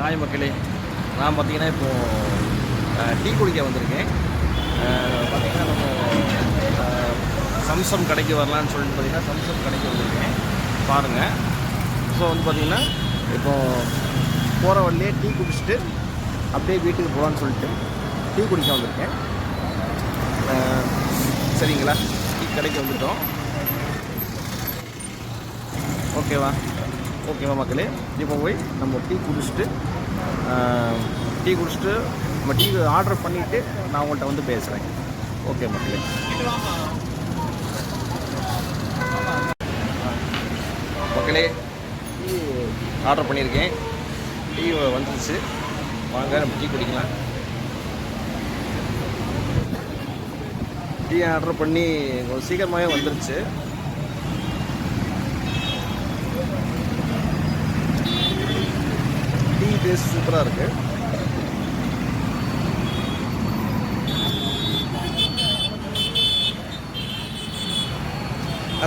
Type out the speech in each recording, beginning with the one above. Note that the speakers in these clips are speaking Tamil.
ஹாய் மக்களே. நான் பார்த்தீங்கன்னா இப்போது டீ குடிக்க வந்திருக்கேன். பார்த்தீங்கன்னா நம்ம சம்சம் கடைக்கு வரலான்னு சொல்லிட்டு பார்த்தீங்கன்னா சம்சம் கடைக்கு வந்திருக்கேன். பாருங்கள் ஸோ வந்து பார்த்தீங்கன்னா இப்போது போகிற வழியே டீ குடிச்சிட்டு அப்படியே வீட்டுக்கு போகலான்னு சொல்லிட்டு டீ குடிக்க வந்திருக்கேன். சரிங்களா? டீ கடைக்கு வந்துட்டோம். ஓகேவா? ஓகேவா மக்களே இப்போ போய் நம்ம டீ குடிச்சிட்டு டீ குடிச்சிட்டு நம்ம டீ ஆர்டர் பண்ணிவிட்டு நான் உங்கள்கிட்ட வந்து பேசுகிறேன் ஓகே மக்களே. மக்களே டீ ஆர்டர் பண்ணியிருக்கேன். டீ வந்துருச்சு. வாங்க நம்ம டீ குடிக்கலாம். டீ ஆர்டர் பண்ணி கொஞ்சம் சீக்கிரமாகவே வந்துருச்சு டீ டேஸ்ட் சூப்பராக இருக்கு.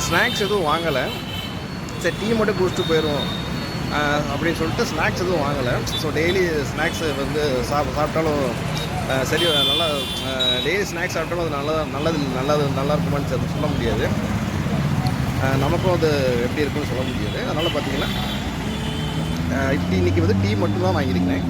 ஸ்நாக்ஸ் எதுவும் வாங்கலை. சரி டீ மட்டும் குடிச்சிட்டு போயிடுவோம் அப்படின்னு சொல்லிட்டு ஸ்நாக்ஸ் எதுவும் வாங்கலை. ஸோ டெய்லி ஸ்நாக்ஸ் வந்து சாப் சாப்பிட்டாலும் சரி நல்லா டெய்லி ஸ்நாக்ஸ் சாப்பிட்டாலும் அது நல்லதாக நல்லது நல்லது நல்லா இருக்குமான்னு சொல்ல முடியாது. நமக்கும் அது எப்படி இருக்குன்னு சொல்ல முடியாது. அதனால் பார்த்தீங்கன்னா ஆஹ் இன்றைக்கி இன்னைக்கு வந்து டீ மட்டும் தான் வாங்கியிருக்கிறேன்.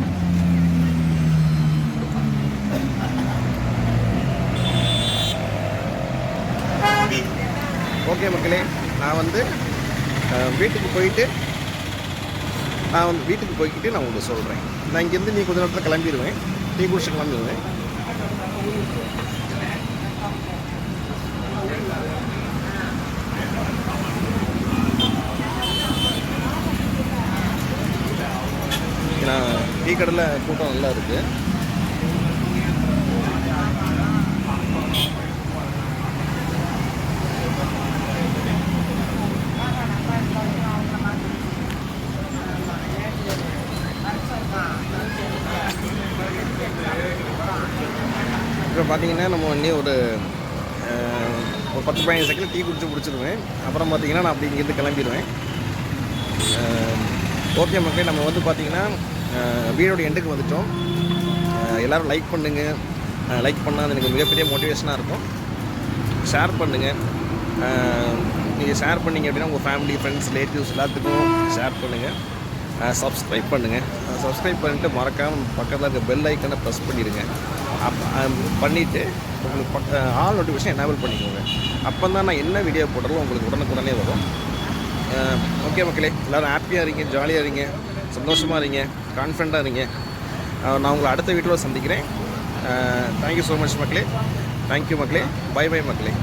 ஓகே மக்களே நான் வந்து வீட்டுக்கு போயிட்டு நான் வந்து வீட்டுக்கு போய்க்கிட்டு நான் உங்களுக்கு சொல்கிறேன் நான் இங்கேருந்து நீ கொஞ்ச நேரத்தில் கிளம்பிடுவேன். டீ குடிச்சு கிளம்பிடுவேன் டீ கடையில் கூட்டம் நல்லா இருக்குது இப்போ பார்த்தீங்கன்னா நம்ம வந்து ஒரு ஒரு பத்து பதினஞ்சு செகண்ட் டீ குடிச்சு பிடிச்சிருவேன் அப்புறம் பார்த்தீங்கன்னா நான் அப்படி இங்கேருந்து கிளம்பிடுவேன். ஓகே மக்களே நம்ம வந்து பார்த்தீங்கன்னா வீடியோட வீடோட எண்டுக்கு வந்துட்டோம் எல்லோரும் லைக் பண்ணுங்கள் லைக் பண்ணால் அது எனக்கு மிகப்பெரிய மோட்டிவேஷனாக இருக்கும். ஷேர் பண்ணுங்கள் நீங்கள் ஷேர் பண்ணீங்க அப்படின்னா உங்கள் ஃபேமிலி ஃப்ரெண்ட்ஸ் ரிலேட்டிவ்ஸ் எல்லாத்துக்கும் ஷேர் பண்ணுங்கள் சப்ஸ்கிரைப் பண்ணுங்கள் சப்ஸ்கிரைப் பண்ணிட்டு மறக்காமல் பக்கத்தில் இருக்க பெல் ஐக்கனை ப்ரெஸ் பண்ணிடுங்க. அப் பண்ணிவிட்டு உங்களுக்கு பக்க ஆல் நோட்டிஃபிகேஷன் எனேபிள் பண்ணிக்கோங்க. அப்போ தான் நான் என்ன வீடியோ போட்டாலும் உங்களுக்கு உடனுக்குடனே வரும். ஓகே மக்களே எல்லோரும் ஹாப்பியாக இருங்க ஜாலியாக இருங்க சந்தோஷமாக இருங்க. கான்ஃபிடண்ட்டாக இருங்க. நான் உங்களை அடுத்த வீட்டில் சந்திக்கிறேன். தேங்க்யூ ஸோ மச் மக்களே. தேங்க்யூ மக்களே. பை பை மக்களே.